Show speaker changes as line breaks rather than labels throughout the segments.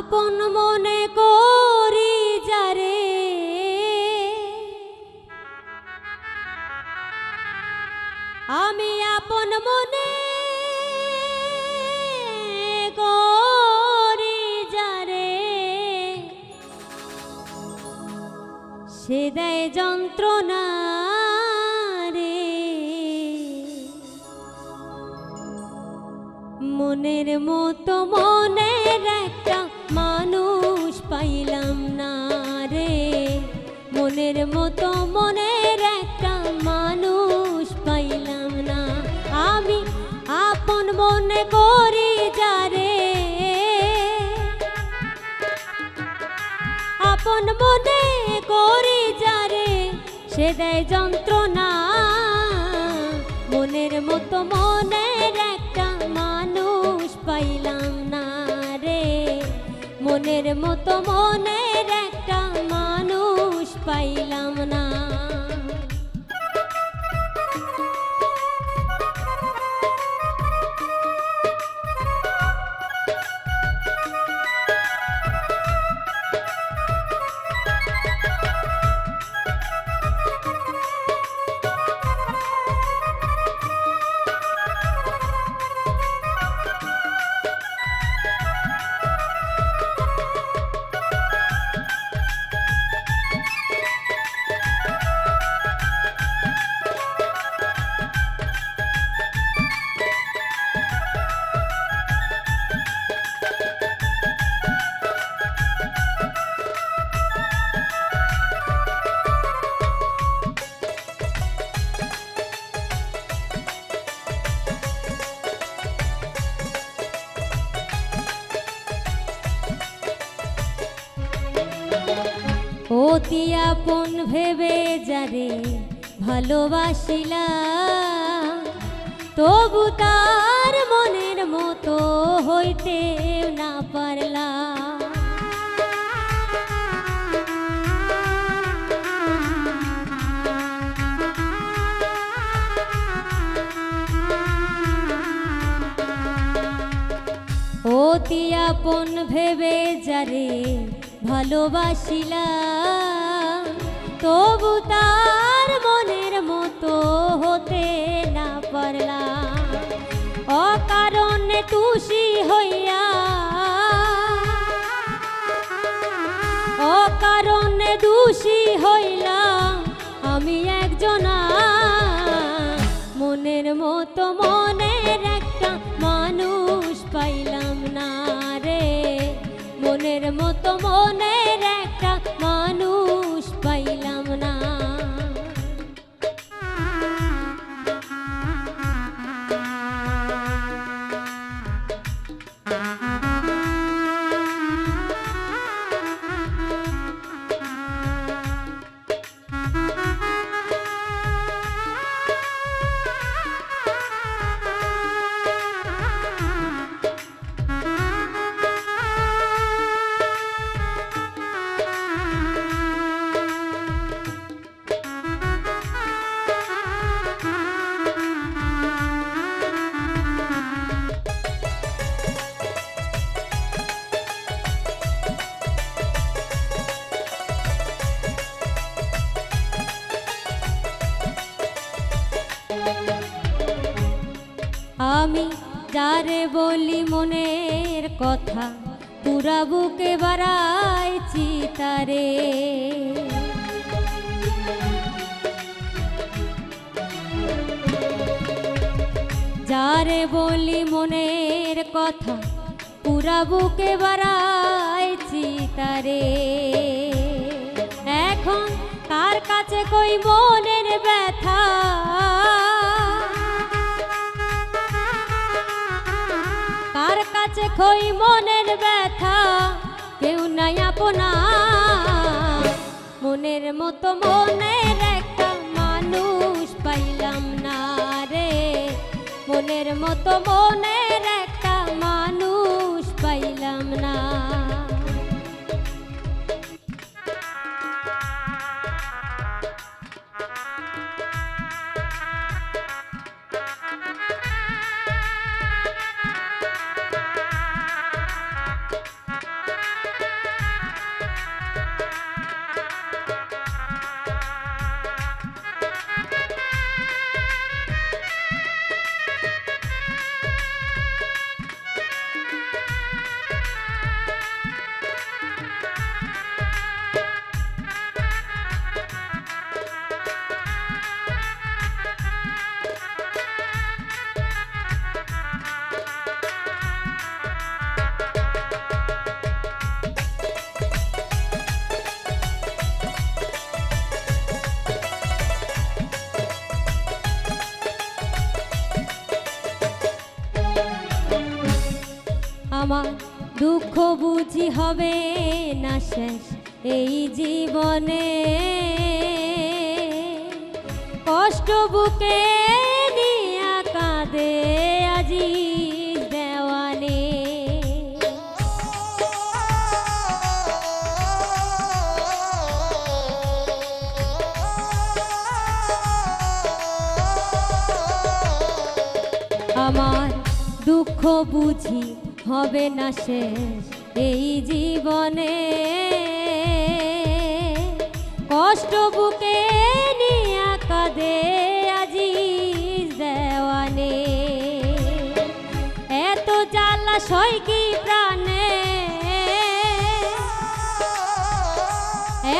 আপন মনে করি যারে আমি আপন মনে করি যারে সে দেয় যন্ত্রণা রে। মনের মতো মনের একটা মানুষ পাইলাম না রে। মনের মতো মনের একটা মানুষ পাইলাম না। আমি আপন মনে করি যারে আপন মনে করি যারে সে দেয় যন্ত্রণা। মনের মতো মনের একটা মানুষ পাইলাম মনের মতো মনের একটা মানুষ পাইলাম না। অতি আপন ভেবে যারে ভালোবাসিলা, তবু তার মনের মতো হইতে না পারলা। অতি আপন ভেবে যারে ভালোবাসিলা তবু তার মনের মতো হতে না পারলা অকারণে তুষি হইয়া, অকারণে দোষী হইলাম। আমি একজনা, মনের মতো মনের মতো মনের আমি যারে বলি মনের কথা, পুরা বুকে বাড়াইছি তারে। যারে বলি মনের কথা, পুরা বুকে বাড়াইছি তারে। এখন কার কাছে কই মনের ব্যথা? কাছে খই মনের ব্যথা, কেউ নাই আপনা মনের মতো মনের একটা মানুষ পাইলাম না রে। মনের মতো মনের একটা মানুষ পাইলাম না। আমার দুঃখ বুঝি হবে না শেষ এই জীবনে। কষ্ট বুকে কাঁদে আজি দেওয়ানে আমার দুঃখ বুঝি হবে না শেষ এই জীবনে। কষ্ট বুকে নিয়া কাঁদে আজি দেওয়ানে। এত জ্বালা সয় কি প্রাণে?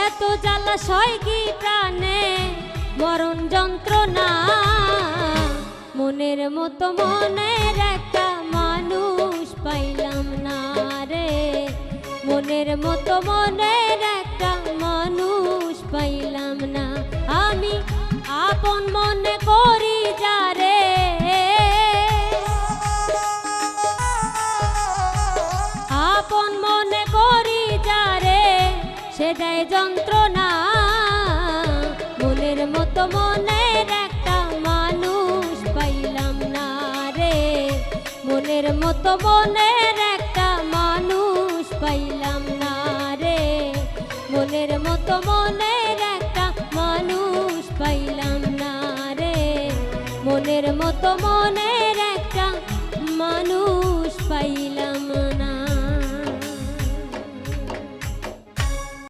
এত জ্বালা সয় কি প্রাণে? মরণ যন্ত্রণা মনের মতো মনের একটা পাইলাম না রে। মনের মতো মনের একটা মানুষ পাইলাম না। আমি আপন মনে করি যারে আপন মনে করি যারে সে দেয় যন্ত্রণা মতো মনের একটা মানুষ পাইলাম না রে। মনের মতো মনের